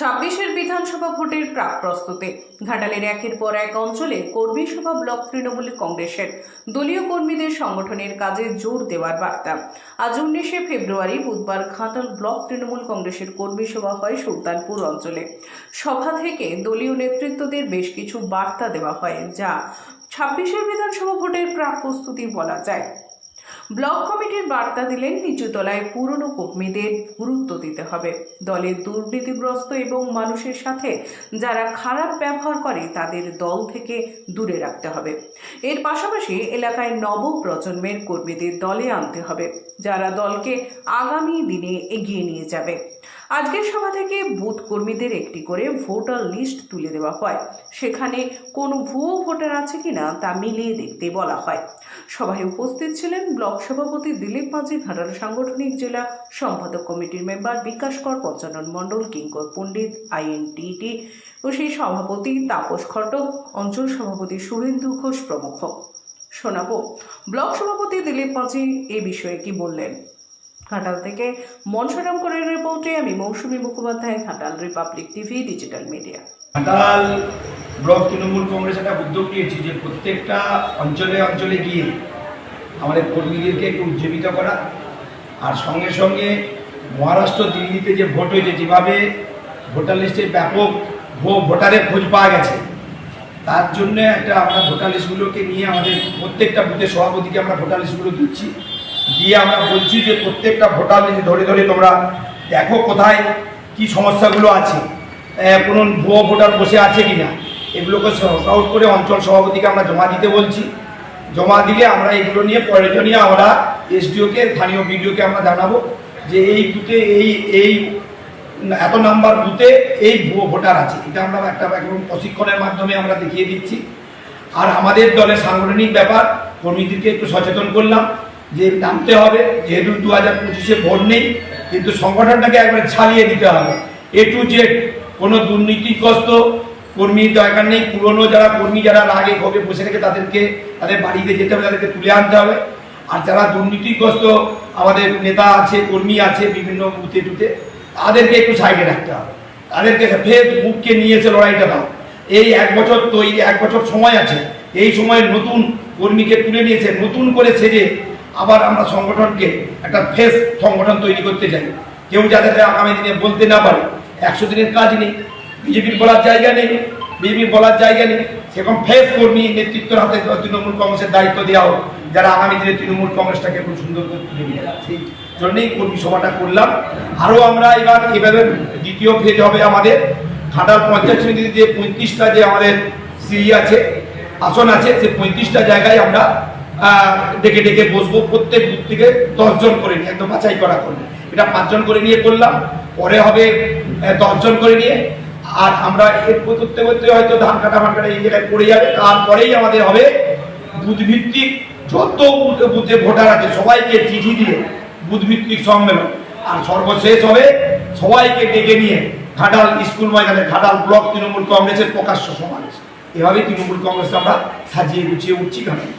ছাব্বিশের বিধানসভা ভোটের প্রাক প্রস্তুতি। ঘাটালের একের পর এক অঞ্চলে কর্মী সভা ব্লক তৃণমূল কংগ্রেসের। দলীয় কর্মীদের সংগঠনের কাজে জোর দেওয়ার বার্তা। আজ উনিশে ফেব্রুয়ারি বুধবার ঘাটাল ব্লক তৃণমূল কংগ্রেসের কর্মী সভা হয় সুলতানপুর অঞ্চলে। সভা থেকে দলীয় নেতৃত্বদের বেশ কিছু বার্তা দেওয়া হয়, যা ছাব্বিশের বিধানসভা ভোটের প্রাক প্রস্তুতি বলা যায়। ব্লক কমিটির বার্তা দিলেন নিচুতলায় পুরনো কর্মীদের গুরুত্ব দিতে হবে। দলের দুর্নীতিগ্রস্ত এবং মানুষের সাথে যারা খারাপ ব্যবহার করে তাদের দল থেকে দূরে রাখতে হবে। এর পাশাপাশি এলাকায় নব প্রজন্মের কর্মীদের দলে আনতে হবে, যারা দলকে আগামী দিনে এগিয়ে নিয়ে যাবে। আজকের সভা থেকে বুথ কর্মীদের একটি করে ভোটার লিস্ট তুলে দেওয়া হয়। সেখানে কোনো ভুয়ো ভোটার আছে কিনা তা মিলিয়ে দেখতে বলা হয়। সভায় উপস্থিত ছিলেন ব্লক সভাপতি দিলীপ মাঝি, ঘাটাল সাংগঠনিক জেলা সম্পাদক কমিটির মেম্বার বিকাশ কর, পঞ্চানন মণ্ডল, কিঙ্কর পণ্ডিত, আইএনটিটি ও সেই সভাপতি তাপস খটক অঞ্চল সভাপতি শুভেন্দু ঘোষ প্রমুখ। শোনাবো, ব্লক সভাপতি দিলীপ মাঝি এ বিষয়ে কি বললেন? ঘাটাল থেকে মনসারাম করের রিপোর্টে আমি Mousumi Mukhopadhyay, Ghatal Republic TV, digital media. Ghatal block Trinamool Congress একটা উদ্যোগ নিয়েছি যে প্রত্যেকটা অঞ্চলে অঞ্চলে গিয়ে আমাদের কর্মীদেরকে একটু উজ্জীবিত করা। আর সঙ্গে সঙ্গে মহারাষ্ট্র দিল্লিতে যে ভোট হয়েছে, যেভাবে ভোটার লিস্টে ব্যাপক ভোটারের খোঁজ পাওয়া গেছে, তার জন্য একটা আমরা ভোটার লিস্টগুলোকে নিয়ে আমাদের প্রত্যেকটা বুথের সভাপতিকে আমরা ভোটার লিস্টগুলো দিচ্ছি। দিয়ে আমরা বলছি যে প্রত্যেকটা ভোটার লিস্ট ধরে ধরে তোমরা দেখো কোথায় কি সমস্যাগুলো আছে। কোনো ভুয়ো ভোটার বসে আছে কি না এগুলোকে আউট করে অঞ্চল সভাপতিকে আমরা জমা দিতে বলছি। জমা দিলে আমরা এগুলো নিয়ে প্রয়োজনীয় আমরা এসডিওকে, স্থানীয় বিডিওকে আমরা জানাব যে এই বুথে, এই এই এত নাম্বার বুথে এই ভুয়ো ভোটার আছে। এটা আমরা একটা একদম প্রশিক্ষণের মাধ্যমে আমরা দেখিয়ে দিচ্ছি। আর আমাদের দলের সাংগঠনিক ব্যাপার, কর্মীদেরকে একটু সচেতন করলাম। যে নামতে হবে, যেহেতু দু হাজার পঁচিশে ভোট নেই, কিন্তু সংগঠনটাকে একবার ছাড়িয়ে দিতে হবে। এ টু জেড কোনো দুর্নীতিগ্রস্ত কর্মী দরকার নেই, পুরনো যারা কর্মী যারা আগে ক্ষোভে বসে রেখে তাদেরকে, তাদের বাড়িতে যেতে হবে, তাদেরকে তুলে আনতে হবে। আর যারা দুর্নীতিগ্রস্ত আমাদের নেতা আছে, কর্মী আছে বিভিন্ন বুথে টুতে তাদেরকে একটু সাইডে রাখতে হবে। তাদেরকে ফের মুখকে নিয়ে এসে লড়াইটা দাও। এই এক বছর তো এই এক বছর সময় আছে, এই সময় নতুন কর্মীকে তুলে নিয়েছে নতুন করে সেজে আবার আমরা সংগঠনকে একটা ফেস সংগঠন তৈরি করতে চাই। কেউ যাতে আগামী দিনে বলতে না পারে। একশো দিনের কাজ নেই বিজেপির বলার জায়গা নেই বিজেপির বলার জায়গা নেই। সেরকম ফেস কর্মী নেতৃত্বের হাতে তৃণমূল কংগ্রেসের দায়িত্ব দেওয়া হোক, যারা আগামী দিনে তৃণমূল কংগ্রেসটাকে খুব সুন্দর করে তুলে নিয়ে সেই জন্যই কর্মী সভাটা করলাম। আরও আমরা এবার এবারে দ্বিতীয় ফেজ হবে আমাদের। ঘাটাল পঞ্চায়েত সমিতিতে যে পঁয়ত্রিশটা যে আমাদের সিই আছে, আসন আছে, সেই পঁয়ত্রিশটা জায়গায় আমরা ডেকে ডেকে বসবো, প্রত্যেক বুথ থেকে দশজন করে নিয়ে, একদম বাছাই করা করবে এটা পাঁচজন করে নিয়ে করলাম, পরে হবে দশজন করে নিয়ে, আর আমরা এর করতে করতে হয়তো ধান কাটা ফান কাটা এই জায়গায় পড়ে যাবে, তারপরেই আমাদের হবে বুথ ভিত্তিক যত বুথে ভোটার আছে, সবাইকে চিঠি দিয়ে বুথ ভিত্তিক সম্মেলন। আর সর্বশেষ হবে, সবাইকে ডেকে নিয়ে ঘাটাল স্কুল ময়দানে, ঘাটাল ব্লক তৃণমূল কংগ্রেসের প্রকাশ্য সমাবেশ। এভাবেই তৃণমূল কংগ্রেস আমরা সাজিয়ে গুছিয়ে উঠছি ঘাটাল